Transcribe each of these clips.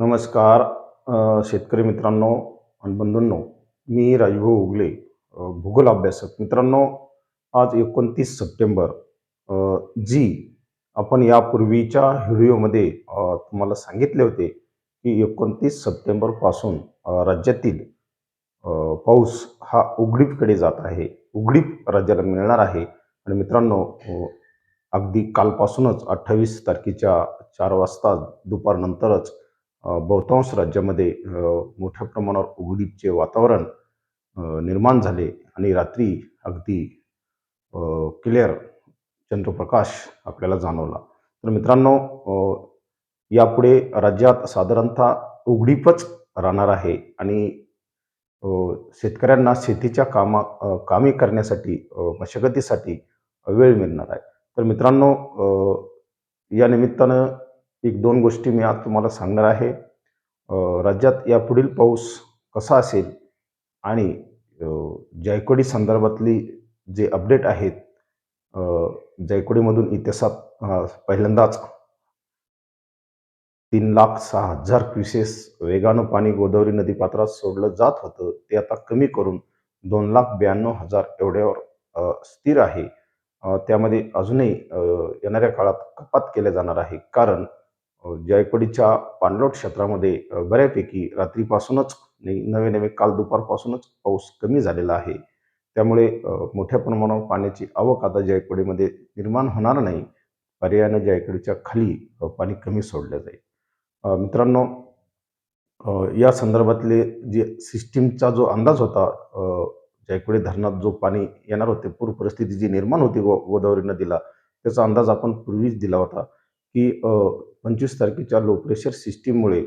नमस्कार शेतकरी मित्रांनो आणि बंधूंनो मी राजभाऊ उगले भूगोल अभ्यासक. मित्रांनो आज एकोणतीस सप्टेंबर जी आपण यापूर्वीच्या व्हिडिओमध्ये तुम्हाला सांगितले होते की एकोणतीस सप्टेंबरपासून राज्यातील पाऊस हा उघडीपकडे जात आहे. उघडीप राज्याला मिळणार आहे. आणि मित्रांनो अगदी कालपासूनच अठ्ठावीस तारखेच्या चार वाजता दुपारनंतरच बहुतांश राज्यामध्ये मोठ्या प्रमाणावर उघडीपचे वातावरण निर्माण झाले आणि रात्री अगदी क्लिअर चंद्रप्रकाश आपल्याला जाणवला. तर मित्रांनो यापुढे राज्यात साधारणतः उघडीपच राहणार आहे आणि शेतकऱ्यांना शेतीच्या कामा कामे करण्यासाठी मशागतीसाठी वेळ मिळणार आहे. तर मित्रांनो या निमित्तानं एक दोन गोष्टी मी आज तुम्हाला सांगणार आहे. राज्यात यापुढील पाऊस कसा असेल आणि जायकवाडी संदर्भातली जे अपडेट आहेत जायकवाडीमधून इतिहासात पहिल्यांदाच तीन लाख सहा हजार क्युसेस वेगानं पाणी गोदावरी नदीपात्रात सोडलं जात होतं. ते आता कमी करून दोन लाख ब्याण्णव हजार एवढ्यावर स्थिर आहे. त्यामध्ये अजूनही येणाऱ्या काळात कपात केल्या जाणार आहे. कारण जायकवाडीच्या पाणलोट क्षेत्रामध्ये बऱ्यापैकी रात्रीपासूनच नवे नवे काल दुपारपासूनच पाऊस कमी झालेला आहे. त्यामुळे मोठ्या प्रमाणावर पाण्याची आवक आता जायकवाडीमध्ये निर्माण होणार नाही. पर्यायानं जायकवाडीच्या खाली पाणी कमी सोडलं जाईल. मित्रांनो या संदर्भातले जे सिस्टीमचा जो अंदाज होता जायकवाडी धरणात जो पाणी येणार होते पूर परिस्थिती जी निर्माण होती गो गोदावरी नदीला त्याचा अंदाज आपण पूर्वीच दिला होता. की पंचवीस तारखेच्या लो प्रेशर सिस्टीममुळे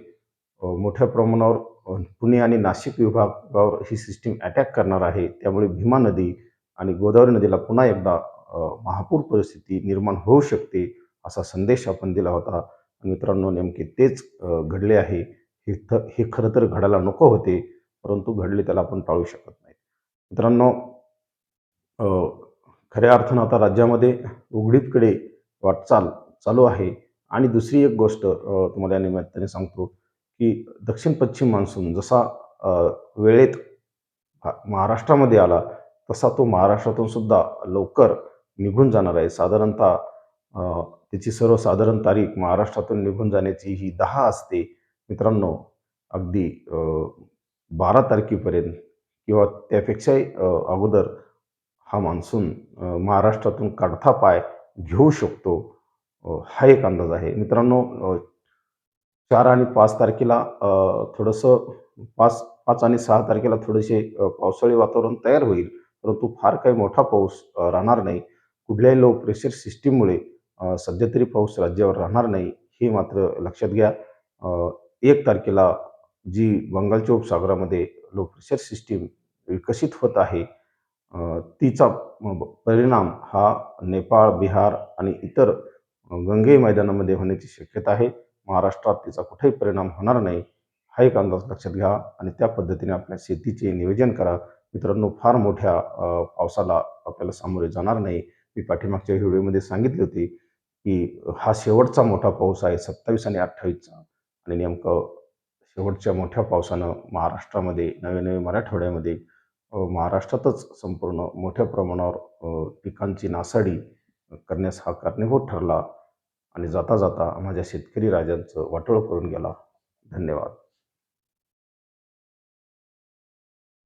मोठ्या प्रमाणावर पुणे आणि नाशिक विभागावर ही सिस्टीम अटॅक करणार आहे. त्यामुळे भीमा नदी आणि गोदावरी नदीला पुन्हा एकदा महापूर परिस्थिती निर्माण होऊ शकते असा संदेश आपण दिला होता. मित्रांनो नेमके तेच घडले आहे. हे थ हे खरं तर घडायला नको होते परंतु घडले त्याला आपण टाळू शकत नाही. मित्रांनो खऱ्या अर्थानं आता राज्यामध्ये उघडीतकडे वाटचाल चालू आहे. आणि दुसरी एक गोष्ट तुम्हाला या निमित्ताने सांगतो की दक्षिण पश्चिम मान्सून जसा वेळेत महाराष्ट्रामध्ये आला तसा तो महाराष्ट्रातून सुद्धा लवकर निघून जाणार आहे. साधारणतः त्याची सर्वसाधारण तारीख महाराष्ट्रातून निघून जाण्याची ही दहा असते. मित्रांनो अगदी बारा तारखेपर्यंत किंवा त्यापेक्षाही अगोदर हा मान्सून महाराष्ट्रातून काढता पाय घेऊ शकतो. हा एक अंदाज आहे. मित्रांनो चार आणि पाच तारखेला थोडंसं पाच पाच आणि सहा तारखेला थोडेसे पावसाळी वातावरण तयार होईल. परंतु फार काही मोठा पाऊस राहणार नाही. कुठल्याही लो प्रेशर सिस्टीममुळे सध्या तरी पाऊस राज्यावर राहणार नाही हे मात्र लक्षात घ्या. एक तारखेला जी बंगालच्या उपसागरामध्ये लो प्रेशर सिस्टीम विकसित होत आहे तिचा परिणाम हा नेपाळ बिहार आणि इतर गंगे मैदानामध्ये होण्याची शक्यता आहे. महाराष्ट्रात तिचा कुठेही परिणाम होणार नाही. हा एक अंदाज लक्षात घ्या आणि त्या पद्धतीने आपल्या शेतीचे नियोजन करा. मित्रांनो फार मोठ्या पावसाला आपल्याला सामोरे जाणार नाही. मी पाठीमागच्या व्हिडिओमध्ये सांगितले होते की हा शेवटचा मोठा पाऊस आहे सत्तावीस आणि अठ्ठावीसचा. आणि नेमकं शेवटच्या मोठ्या पावसानं महाराष्ट्रामध्ये नवे नवे मराठवाड्यामध्ये महाराष्ट्रातच संपूर्ण मोठ्या प्रमाणावर पिकांची नासाडी करण्यास हा कारणीभूत ठरला आणि जाता जाता माझ्या शेतकरी राजांचं वाटोळ करून गेला. धन्यवाद.